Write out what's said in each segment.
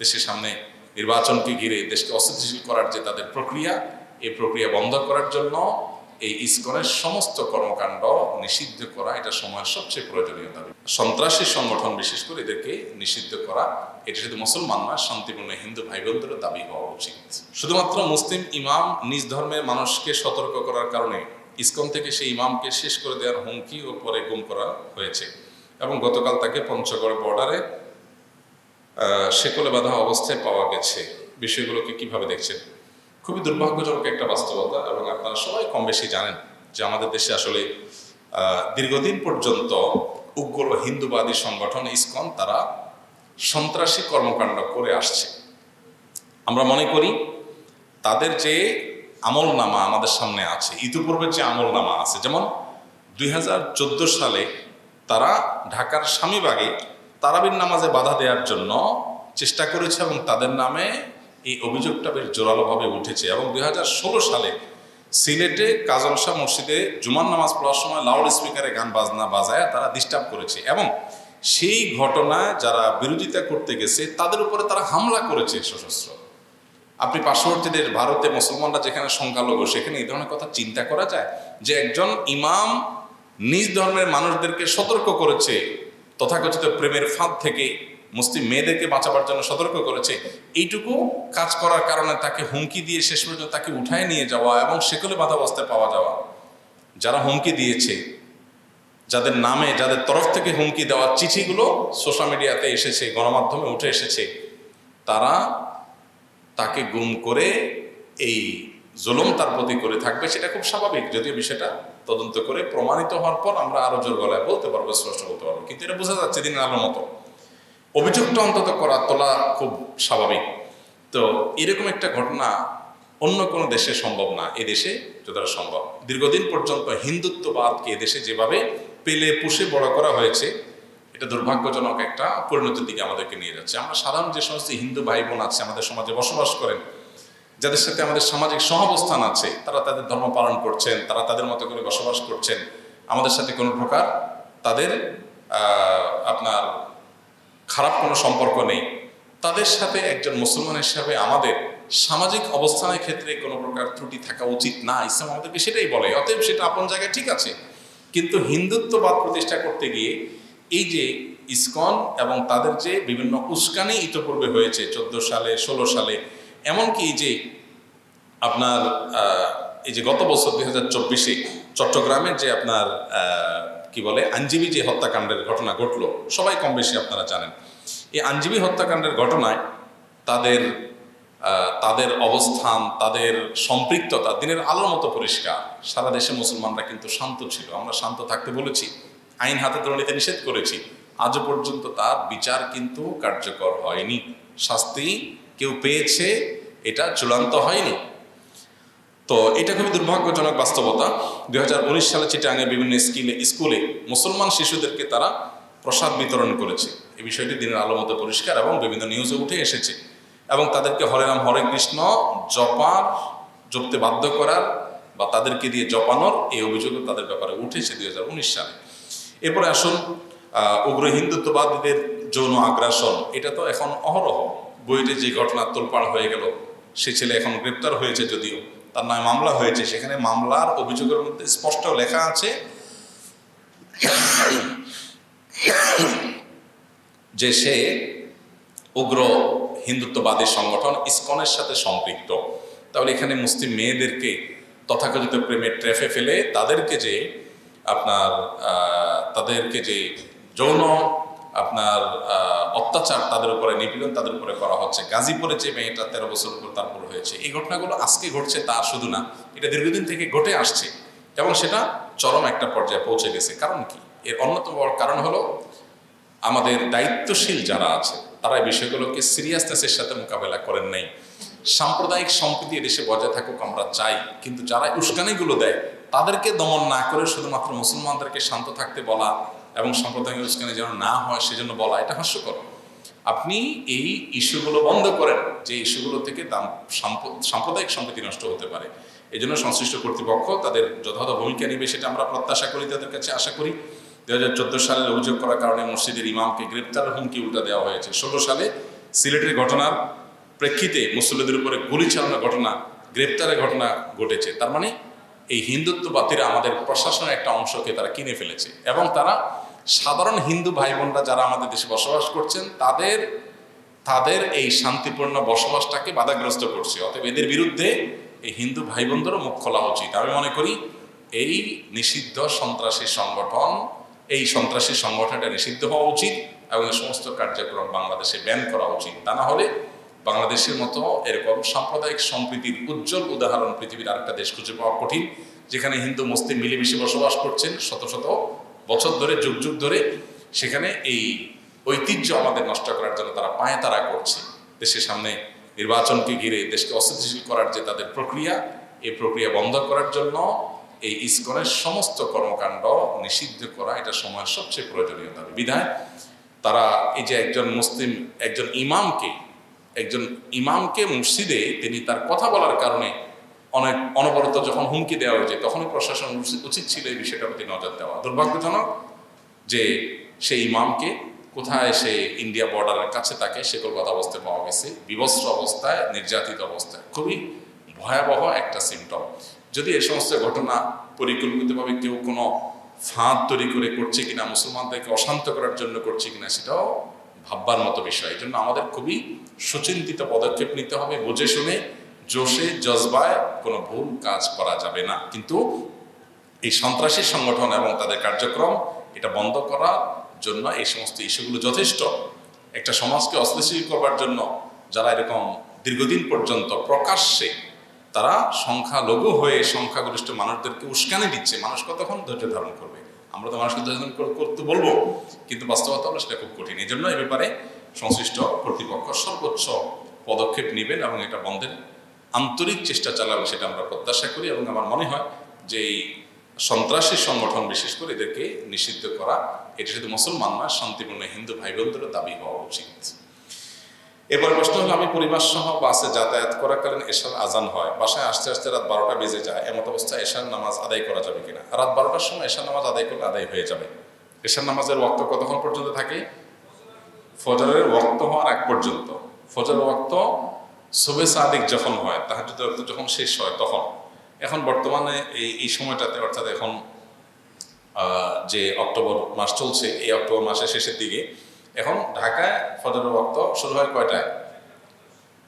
দেশের সামনে নির্বাচনকে ঘিরে দেশকে অস্থিতিশীল করার যে তাদের প্রক্রিয়া, এই প্রক্রিয়া বন্ধ করার জন্য এই ইসকনের সমস্ত কর্মকাণ্ড নিষিদ্ধ করা এটা সময়ের সবচেয়ে প্রয়োজনীয় দাবি। সন্ত্রাসী সংগঠন বিশেষ করে এদেরকে নিষিদ্ধ করা, এটা শুধু মুসলমান নয়, শান্তিপূর্ণ হিন্দু ভাই বোনদেরও দাবি হওয়া উচিত। শুধুমাত্র মুসলিম ইমাম নিজ ধর্মের মানুষকে সতর্ক করার কারণে ইসকন থেকে সেই ইমামকে শেষ করে দেওয়ার হুমকি ও পরে গুম করা হয়েছে এবং গতকাল তাকে পঞ্চগড় বর্ডারে শেকলে বাঁধা অবস্থায় পাওয়া গেছে। বিষয়গুলোকে কীভাবে দেখছেন? খুবই দুর্ভাগ্যজনক একটা বাস্তবতা এবং আপনারা সবাই কম বেশি জানেন যে আমাদের দেশে আসলে দীর্ঘদিন পর্যন্ত উগ্র হিন্দুবাদী সংগঠন ইসকন তারা সন্ত্রাসী কর্মকাণ্ড করে আসছে। আমরা মনে করি তাদের যে আমল নামা আমাদের সামনে আছে ইতিপূর্বে যে আমল নামা আছে, যেমন দুই হাজার চোদ্দ সালে তারা ঢাকার স্বামীবাগে তারাবির নামাজে বাধা দেওয়ার জন্য চেষ্টা করেছে এবং তাদের নামে এই অভিযোগটা বেশ জোরালোভাবে উঠেছে এবং দু হাজার ষোলো সালে সিলেটে কাজল শাহ মসজিদে জুমার নামাজ পড়ার সময় লাউড স্পিকারে গান বাজনা বাজায় তারা ডিস্টার্ব করেছে এবং সেই ঘটনায় যারা বিরোধিতা করতে গেছে, তাদের উপরে তারা হামলা করেছে সশস্ত্র। আপনি পার্শ্ববর্তী দেশ ভারতে মুসলমানরা যেখানে সংখ্যালঘু, সেখানে এই ধরনের কথা চিন্তা করা যায় যে একজন ইমাম নিজ ধর্মের মানুষদেরকে সতর্ক করেছে। তথাকথিত প্রেমের ফাঁদ থেকে মুসলিম মেয়েদেরকে বাঁচাবার জন্য সতর্ক করেছে। এইটুকু কাজ করার কারণে তাকে হুমকি দিয়ে শেষ পর্যন্ত তাকে উঠায় নিয়ে যাওয়া এবং সেকলে বাধা অবস্থায় পাওয়া যাওয়া। যারা হুমকি দিয়েছে, যাদের নামে, যাদের তরফ থেকে হুমকি দেওয়া চিঠিগুলো সোশ্যাল মিডিয়াতে এসেছে, গণমাধ্যমে উঠে এসেছে, তারা তাকে গুম করে এই জুলুম তার প্রতি করে থাকবে, সেটা খুব স্বাভাবিক। যদিও বিষয়টা তদন্ত করে প্রমাণিত হওয়ার পর আমরা আরও জোর গলায় বলতে পারব, স্পষ্ট বলতে পারব। কিন্তু এটা বোঝা যাচ্ছে দিনের আলোর মতো। অভিযোগটা অন্তত করা, তোলা খুব স্বাভাবিক। তো এরকম একটা ঘটনা অন্য কোনো দেশে সম্ভব না। এ দেশে যতটা সম্ভব। দীর্ঘদিন পর্যন্ত হিন্দুত্ববাদকে এদেশে যেভাবে পেলে, পুষে, বড় করা হয়েছে, এটা দুর্ভাগ্যজনক একটা পরিণতির দিকে আমাদেরকে নিয়ে যাচ্ছে। আমরা সাধারণ যে সমস্ত হিন্দু ভাই বোন আছে, আমাদের সমাজে বসবাস করেন যাদের সাথে আমাদের সামাজিক সহাবস্থান আছে, তারা তাদের ধর্ম পালন করছেন, তারা তাদের মতো করে বসবাস করছেন, আমাদের সাথে কোনো প্রকার তাদের আপনার খারাপ কোনো সম্পর্ক নেই। তাদের সাথে একজন মুসলমান হিসাবে আমাদের সামাজিক অবস্থানের ক্ষেত্রে কোনো প্রকার ত্রুটি থাকা উচিত না। ইসলাম আমাদেরকে সেটাই বলে, অতএব সেটা আপন জায়গায় ঠিক আছে। কিন্তু হিন্দুত্ববাদ প্রতিষ্ঠা করতে গিয়ে এই যে ইসকন এবং তাদের যে বিভিন্ন উস্কানি ইতোপূর্বে হয়েছে, চোদ্দ সালে, ষোলো সালে এমনকি যে আপনার এই যে গত বছর দুই হাজার চব্বিশে চট্টগ্রামের যে আপনার কি বলে, আইনজীবী যে হত্যাকাণ্ডের ঘটনা ঘটলো, সবাই কম বেশি আপনারা জানেন। এই আইনজীবী হত্যাকাণ্ডের ঘটনায় তাদের তাদের অবস্থান, তাদের সম্পৃক্ততা দিনের আলোর মতো পরিষ্কার। সারা দেশে মুসলমানরা কিন্তু শান্ত ছিল। আমরা শান্ত থাকতে বলেছি, আইন হাতে তুলে নিতে নিষেধ করেছি। আজও পর্যন্ত তার বিচার কিন্তু কার্যকর হয়নি। শাস্তি কেউ পেয়েছে, এটা চূড়ান্ত হয়নি। তো এটা খুবই দুর্ভাগ্যজনক বাস্তবতা। দুই হাজার উনিশ সালে চিটাঙে বিভিন্ন স্কিলে স্কুলে মুসলমান শিশুদেরকে তারা প্রসাদ বিতরণ করেছে। এই বিষয়টি দিনের আলো মতো পরিষ্কার এবং বিভিন্ন নিউজে উঠে এসেছে। এবং তাদেরকে হরে রাম, হরে কৃষ্ণ জপার জপতে বাধ্য করার বা তাদেরকে দিয়ে জপানোর এই অভিযোগও তাদের ব্যাপারে উঠেছে দুই হাজার উনিশ সালে। এরপরে আসুন উগ্র হিন্দুত্ববাদীদের যৌন আগ্রাসন। এটা তো এখন অহরহ। বইতে যে ঘটনা তোলপাড় হয়ে গেল, সে ছেলে এখন গ্রেপ্তার হয়েছে যদিও, তার নামে মামলা হয়েছে। সেখানে মামলার অভিযোগের মধ্যে স্পষ্ট লেখা আছে, যে সে উগ্র হিন্দুত্ববাদী সংগঠন ইসকনের সাথে সম্পৃক্ত। তাহলে এখানে মুসলিম মেয়েদেরকে তথাকথিত প্রেমের ট্রেফে ফেলে তাদেরকে যে আপনার তাদেরকে যে যৌন, আপনার অত্যাচার তাদের উপরে, নিপীড়ন তাদের উপরে করা হচ্ছে। গাজীপুরে যে মেয়েটা তেরো বছর উপর তারপর হয়েছে। এই ঘটনাগুলো আজকে ঘটছে তা শুধু না, এটা দীর্ঘদিন থেকে ঘটে আসছে এবং সেটা চরম একটা পর্যায়ে পৌঁছে গেছে। কারণ কি? এর অন্যতম কারণ হলো আমাদের দায়িত্বশীল যারা আছে, তারা এই বিষয়গুলোকে সিরিয়াসনেসের সাথে মোকাবেলা করেন নাই। সাম্প্রদায়িক সম্প্রীতি এদেশে বজায় থাকুক আমরা চাই, কিন্তু যারা উস্কানিগুলো দেয়, তাদেরকে দমন না করে শুধুমাত্র মুসলমানদেরকে শান্ত থাকতে বলা এবং সাম্প্রদায়িক উস্কানি যেন না হয় সেজন্য বলা এটা হাস্যকর। আপনি এই ইস্যুগুলো বন্ধ করেন, যে ইস্যুগুলো থেকে সাম্প্রদায়িক সম্প্রীতি নষ্ট হতে পারে। এই জন্য সংশ্লিষ্ট কর্তৃপক্ষ তাদের যথাযথ ভূমিকা নেবে সেটা আমরা প্রত্যাশা করি, তাদের কাছে আশা করি। দু হাজার চোদ্দ সালের অভিযোগ করার কারণে মসজিদের ইমামকে গ্রেপ্তার, হুমকি উল্টা দেওয়া হয়েছে। ষোলো সালে সিলেটের ঘটনার প্রেক্ষিতে মুসল্লিদের উপরে গুলি চালানোর ঘটনা, গ্রেপ্তারের ঘটনা ঘটেছে। তার মানে এই হিন্দুত্ববাদীরা আমাদের প্রশাসনের একটা অংশকে তারা কিনে ফেলেছে। এবং তারা সাধারণ হিন্দু ভাই বোনরা যারা আমাদের দেশে বসবাস করছেন, তাদের তাদের এই শান্তিপূর্ণ বসবাসটাকে বাধাগ্রস্ত করছে। অতএব এদের বিরুদ্ধে এই হিন্দু ভাই বোনদেরও মুখ খোলা উচিত। আমি মনে করি এই নিষিদ্ধ সন্ত্রাসী সংগঠন, এই সন্ত্রাসী সংগঠনটা নিষিদ্ধ হওয়া উচিত এবং সমস্ত কার্যক্রম বাংলাদেশে ব্যান করা উচিত। তা না হলে বাংলাদেশের মতো এরকম সাম্প্রদায়িক সম্প্রীতির উজ্জ্বল উদাহরণ পৃথিবীর আরেকটা দেশ খুঁজে পাওয়া কঠিন, যেখানে হিন্দু, মুসলিম মিলেমিশে বসবাস করছেন শত শত বছর ধরে, যুগ যুগ ধরে। সেখানে এই ঐতিহ্য আমাদের নষ্ট করার জন্য তারা পায়ে তারা করছে। দেশের সামনে নির্বাচনকে ঘিরে দেশকে অস্থিতিশীল করার যে তাদের প্রক্রিয়া, এই প্রক্রিয়া বন্ধ করার জন্য এই ইসকনের সমস্ত কর্মকাণ্ড নিষিদ্ধ করা এটা সময়ের সবচেয়ে প্রয়োজনীয় বিধায় তারা এই যে একজন মুসলিম, একজন ইমামকে একজন ইমামকে মসজিদে তিনি তার কথা বলার কারণে অনেক অনবরত যখন হুমকি দেওয়া হয়েছে, তখনই প্রশাসন উচিত- ছিল এই বিষয়টার প্রতি নজর দেওয়া। দুর্ভাগ্যজনক যে সেই ইমামকে কোথায় সে ইন্ডিয়া বর্ডারের কাছে তাকে সে কলকাতা অবস্থায় পাওয়া গেছে, বিবস্ত্র অবস্থায়, নির্যাতিত অবস্থায়। খুবই ভয়াবহ একটা সিমটম যদি এই সমস্ত ঘটনা পরিকল্পিতভাবে কেউ কোনো ফাঁদ তৈরি করে করছে কিনা, মুসলমানদেরকে অশান্ত করার জন্য করছে কিনা, সেটাও ভাববার মতো বিষয়। এই জন্য আমাদের খুবই সুচিন্তিত পদক্ষেপ নিতে হবে। বুঝে শুনে, জোশে, জজবায় কোনো ভুল কাজ করা যাবে না। কিন্তু এই সন্ত্রাসী সংগঠন এবং তাদের কার্যক্রম, এটা বন্ধ করার জন্য এই সমস্ত ইস্যুগুলো যথেষ্ট। একটা সমাজকে অস্থিতিশীল করবার জন্য যারা এরকম দীর্ঘদিন পর্যন্ত প্রকাশ্যে তারা সংখ্যালঘু হয়ে সংখ্যাগরিষ্ঠ মানুষদেরকে উস্কানি দিচ্ছে। মানুষ কতক্ষণ ধৈর্য ধারণ করবে? আমরা তো মানুষকে কর- করতে বলব, কিন্তু বাস্তবতা হলো সেটা খুব কঠিন। এই জন্য এ ব্যাপারে সংশ্লিষ্ট কর্তৃপক্ষ সর্বোচ্চ পদক্ষেপ নেবেন এবং এটা বন্ধের আন্তরিক চেষ্টা চালাবে সেটা আমরা প্রত্যাশা করি এবং আমার মনে হয় যে এই সন্ত্রাসী সংগঠন বিশেষ করে এদেরকে নিষিদ্ধ করা, এটা শুধু মুসলমান না শান্তিপূর্ণ হিন্দু ভাই বোনদেরও দাবি হওয়া উচিত। এবার প্রশ্ন হলো, আমি পরিবার সহ বাসে যাতায়াত করাকালীন এশার আজান হয়, বাসায় আসতে আসতে রাত বারোটা বেজে যায়, এমত অবস্থায় এশার নামাজ আদায় করা যাবে কিনা? রাত বারোটার সময় এশার নামাজ আদায় করলে আদায় হয়ে যাবে। এশার নামাজের ওয়াক্ত কতক্ষণ পর্যন্ত থাকে? ফজরের ওয়াক্ত হওয়ার আগ পর্যন্ত। ফজরের ওয়াক্ত শুভে সাদিক যখন হয় তাহাজুদ ওয়াক্ত যখন শেষ হয়, তখন। এখন বর্তমানে এই এই সময়টাতে, অর্থাৎ এখন যে অক্টোবর মাস চলছে, এই অক্টোবর মাসের শেষের দিকে এখন ঢাকায় ফজরের বক্ত শুরু হয় কয়টায়?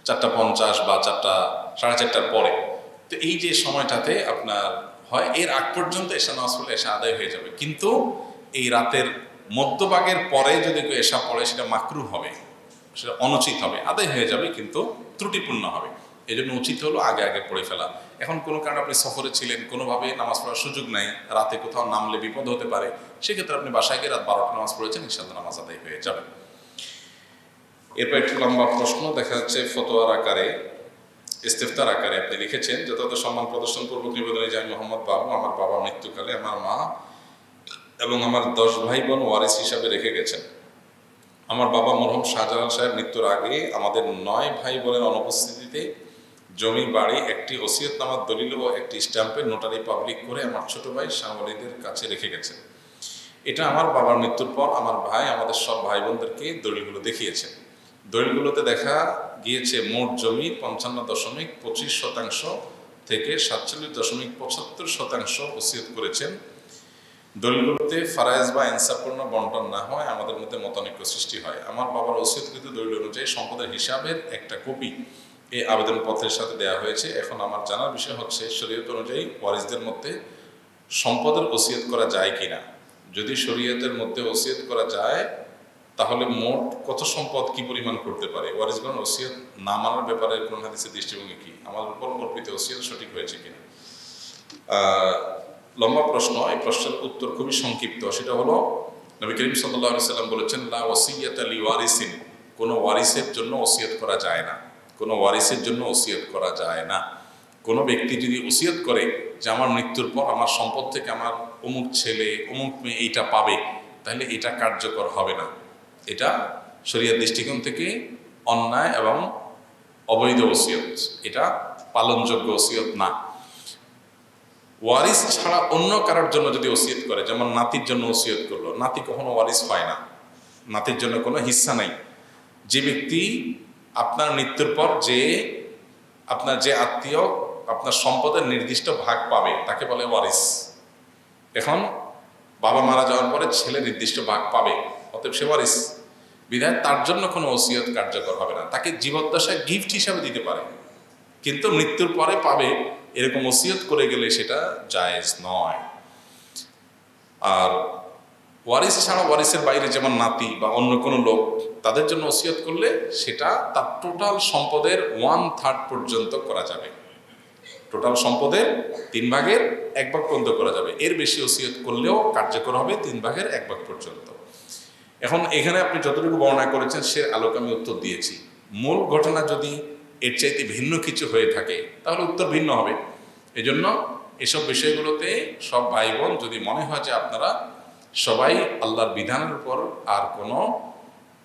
চারটা পঞ্চাশ বা চারটা, সাড়ে চারটার পরে। তো এই যে সময়টাতে আপনার হয়, এর আগ পর্যন্ত এসা নামাজ পড়লে এসা আদায় হয়ে যাবে। কিন্তু এই রাতের মধ্যভাগের পরে যদি কেউ এসা পড়ে, সেটা মাকরু হবে, সেটা অনুচিত হবে, আদায় হয়ে যাবে, কিন্তু ত্রুটিপূর্ণ হবে। এই জন্য উচিত হলো আগে আগে পড়ে ফেলা। এখন কোনো কারণে আপনি সফরে ছিলেন, কোনোভাবে নামাজ পড়ার সুযোগ নাই, রাতে কোথাও নামলে বিপদ হতে পারে, সেক্ষেত্রে আপনি বাসায় গিয়ে রাত বারোটা নামাজ পড়েছেন ইনশাল্লাহ নামাজ আদায় হয়ে যাবে। এরপর একটু লম্বা প্রশ্ন, দেখা যাচ্ছে ফতোয়ার আকারে, ইস্তেফতার আকারে আপনি লিখেছেন, যথাযথ সম্মান প্রদর্শন পূর্বক নিবেদনে যে আমি মোহাম্মদ বাবু, আমার বাবা মৃত্যুকালে আমার মা এবং আমার দশ ভাই বোন ওয়ারিস হিসাবে রেখে গেছেন। আমার বাবা মরহুম শাহজাহান সাহেব মৃত্যুর আগে আমাদের নয় ভাই বোনের অনুপস্থিতিতে জমি, বাড়ি, একটি ওসিয়তনামার দলিল ও একটি স্ট্যাম্পে নোটারি পাবলিক করে আমার ছোট ভাই শাহওয়ালিদের কাছে রেখে গেছেন। এটা আমার বাবার মৃত্যুর পর আমার ভাই, আমাদের সব ভাই বোনদেরকে দলিলগুলো দেখিয়েছেন দলিলগুলোতে দেখা গিয়েছে, মোট জমি পঞ্চান্ন দশমিক পঁচিশ শতাংশ থেকে সাতচল্লিশ দশমিক পঁচাত্তর শতাংশ ওসিয়ত করেছেন। দলিলগুলোতে ফারায়েজ বা ইনসাফপূর্ণ বন্টন না হয়, আমাদের মধ্যে মতানৈক্য সৃষ্টি হয়। আমার বাবার ওসিয়তকৃত দলিল অনুযায়ী সম্পদের হিসাবের একটা কপি এই আবেদনপত্রের সাথে দেওয়া হয়েছে। এখন আমার জানার বিষয় হচ্ছে, শরীয়ত অনুযায়ী ওয়ারিসদের মধ্যে সম্পদের ওসিয়ত করা যায় কি না যদি শরীয়তের মধ্যে ওসিয়ত করা যায়, তাহলে মোট কত সম্পদ কি পরিমাণ করতে পারে? ওয়ারিসগণ ওসিয়ত না মানার ব্যাপারে কোন দৃষ্টিভঙ্গি কি? আমার উপর অর্পিত ওসিয়ত সঠিক হয়েছে কিনা? লম্বা প্রশ্ন, এই প্রশ্নের উত্তর খুবই সংক্ষিপ্ত। সেটা হলো, নবী করিম সাল্লাহ সাল্লাম বলেছেন, লা ওসিয়াত আলী ওয়ারিসিন কোনো ওয়ারিসের জন্য ওসিয়ত করা যায় না। কোনো ওয়ারিসের জন্য ওসিয়ত করা যায় না। কোনো ব্যক্তি যদি ওসিয়ত করে যে আমার মৃত্যুর পর আমার সম্পদ থেকে আমার অমুক ছেলে, অমুক মেয়ে এইটা পাবে, তাহলে এটা কার্যকর হবে না। এটা শরীয়ত দৃষ্টিকোণ থেকে অন্যায় এবং অবৈধ ওসিয়ত। এটা পালনযোগ্য ওসিয়ত না। ওয়ারিস ছাড়া অন্য কারোর জন্য যদি ওসিয়ত করে, যেমন নাতির জন্য ওসিয়ত করল, নাতি কখনো ওয়ারিস হয় না। নাতির জন্য কোনো হিস্সা নাই। যে ব্যক্তি আপনার মৃত্যুর পর যে আপনার যে আত্মীয় আপনার সম্পদের নির্দিষ্ট ভাগ পাবে, তাকে বলে ওয়ারিস। এখন বাবা মারা যাওয়ার পরে ছেলে নির্দিষ্ট ভাগ পাবে, অতএব সে ওয়ারিস। বিধায় তার জন্য কোনো ওসিয়ত কার্যকর হবে না। তাকে জীবদ্দশায় গিফট হিসাবে দিতে পারে। কিন্তু মৃত্যুর পরে পাবে, এরকম ওসিয়ত করে গেলে সেটা জায়েজ নয়। আর ওয়ারিস ছাড়া ওয়ারিসের বাইরে যেমন নাতি বা অন্য কোনো লোক তাদের জন্য ওসিয়ত করলে সেটা তার টোটাল সম্পদের ওয়ান থার্ড পর্যন্ত করা যাবে। টোটাল সম্পদের তিন ভাগের এক ভাগ পর্যন্ত করা যাবে। এর বেশি ওসিয়ত করলেও কার্যকর হবে তিন ভাগের এক ভাগ পর্যন্ত। এখন এখানে আপনি যতটুকু বর্ণনা করেছেন সে আলোকে আমি উত্তর দিয়েছি। মূল ঘটনা যদি এর চাইতে ভিন্ন কিছু হয়ে থাকে, তাহলে উত্তর ভিন্ন হবে। এজন্য এসব বিষয়গুলোতে সব ভাই বোন যদি মনে হয় যে আপনারা সবাই আল্লাহর বিধানের উপর আর কোনো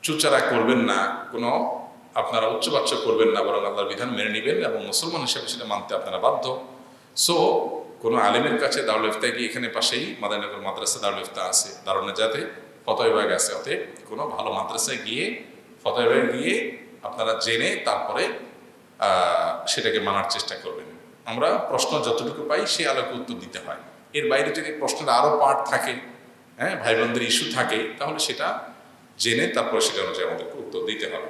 চুচারা করবেন না, কোনো আপনারা উচ্চবাচ্য করবেন না, বরং আল্লাহর বিধান মেনে নেবেন এবং মুসলমান হিসেবে সেটা মানতে আপনারা বাধ্য। সো কোনো আলেমের কাছে দারুল ইফতা গিয়ে এখানে পাশেই মাদানগর মাদ্রাসা দারুল ইফতা আছে দারুল যাতে ফতোয়বাগ আছে, অতএব কোনো ভালো মাদ্রাসায় গিয়ে ফতোয়বাগ গিয়ে আপনারা জেনে তারপরে সেটাকে মানার চেষ্টা করবেন। আমরা প্রশ্ন যতটুকু পাই সেই আলোকে উত্তর দিতে হয়। এর বাইরে যদি প্রশ্নের আরও পার্ট থাকে হ্যাঁ ভাই বোনদের ইস্যু থাকে, তাহলে সেটা জেনে তারপরে সেটা অনুযায়ী আমাদেরকে উত্তর দিতে হবে।